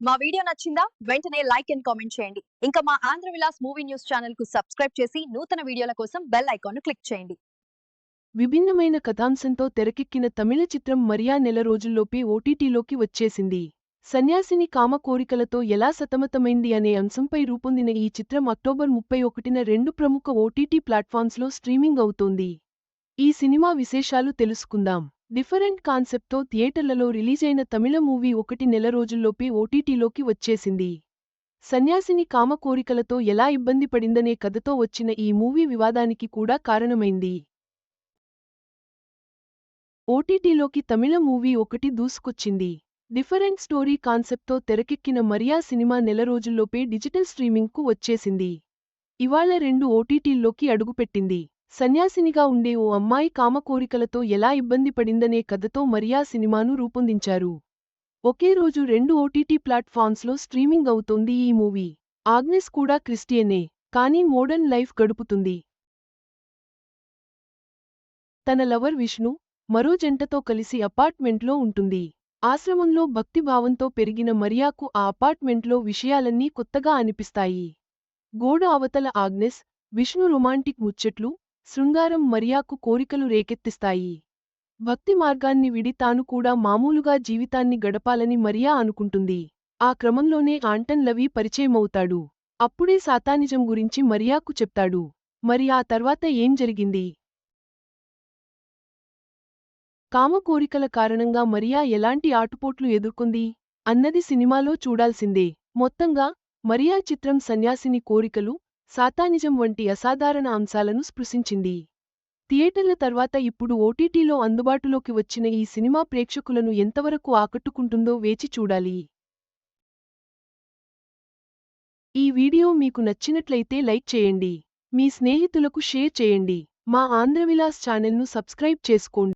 మా వీడియో నచ్చిందా? వెంటనే లైక్ అండ్ కామెంట్ చేయండి. ఇంకా మా ఆంధ్ర విలాస్ మూవీ న్యూస్ ఛానల్కు సబ్స్క్రైబ్ చేసి నూతన వీడియోల కోసం బెల్ ఐకాన్ క్లిక్ చేయండి. విభిన్నమైన కథాంశంతో తెరకెక్కిన తమిళ చిత్రం మరియా నెల రోజుల్లోపే ఓటీటీలోకి వచ్చేసింది. సన్యాసిని కామ కోరికలతో ఎలా సతమతమైంది అనే అంశంపై రూపొందిన ఈ చిత్రం అక్టోబర్ ముప్పై ఒకటిన రెండు ప్రముఖ ఓటీటీ ప్లాట్ఫామ్స్లో స్ట్రీమింగ్ అవుతోంది. ఈ సినిమా విశేషాలు తెలుసుకుందాం. డిఫరెంట్ కాన్సెప్ట్తో థియేటర్లలో రిలీజైన తమిళ మూవీ ఒకటి నెల రోజుల్లోపే ఓటీటీలోకి వచ్చేసింది. సన్యాసిని కామ కోరికలతో ఎలా ఇబ్బంది పడిందనే కథతో వచ్చిన ఈ మూవీ వివాదానికి కూడా కారణమైంది. ఓటీటీలోకి తమిళ మూవీ ఒకటి దూసుకొచ్చింది. డిఫరెంట్ స్టోరీ కాన్సెప్ట్తో తెరకెక్కిన మరియా సినిమా నెల రోజుల్లోపే డిజిటల్ స్ట్రీమింగ్కు వచ్చేసింది. ఇవాళ రెండు ఓటీటీల్లోకి అడుగుపెట్టింది. సన్యాసినిగా ఉండే ఓ అమ్మాయి కామకోరికలతో ఎలా ఇబ్బంది పడిందనే కథతో మరియా సినిమాను రూపొందించారు. ఒకే రోజు రెండు ఓటీటీ ప్లాట్ఫామ్స్లో స్ట్రీమింగ్ అవుతోంది ఈ మూవీ. ఆగ్నెస్ కూడా క్రిస్టియనే కానీ మోడర్న్ లైఫ్ గడుపుతుంది. తన లవర్ విష్ణు మరో జంటతో కలిసి అపార్ట్మెంట్లో ఉంటుంది. ఆశ్రమంలో భక్తిభావంతో పెరిగిన మరియాకు ఆ అపార్ట్మెంట్లో విషయాలన్నీ కొత్తగా అనిపిస్తాయి. గోడ అవతల ఆగ్నెస్ విష్ణు రొమాంటిక్ ముచ్చట్లు శృంగారం మరియాకు కోరికలు రేకెత్తిస్తాయి. భక్తి మార్గాన్ని విడి తాను కూడా మామూలుగా జీవితాన్ని గడపాలని మరియా అనుకుంటుంది. ఆ క్రమంలోనే ఆంటన్ లవీ పరిచయమవుతాడు. అప్పుడే సాతానిజం గురించి మరియాకు చెప్తాడు. మరి ఆ తర్వాత ఏం జరిగింది? కామ కోరికల కారణంగా మరియా ఎలాంటి ఆటుపోట్లు ఎదుర్కొంది? అన్నది సినిమాలో చూడాల్సిందే. మొత్తంగా మరియా చిత్రం సన్యాసిని కోరికలు సాతానిజం వంటి అసాధారణ అంశాలను స్పృశించింది. థియేటర్ల తర్వాత ఇప్పుడు ఓటీటీలో అందుబాటులోకి వచ్చిన ఈ సినిమా ప్రేక్షకులను ఎంతవరకు ఆకట్టుకుంటుందో వేచి చూడాలి. ఈ వీడియో మీకు నచ్చినట్లయితే లైక్ చేయండి. మీ స్నేహితులకు షేర్ చేయండి. మా ఆంధ్రవిలాస్ ఛానల్ను సబ్స్క్రైబ్ చేసుకోండి.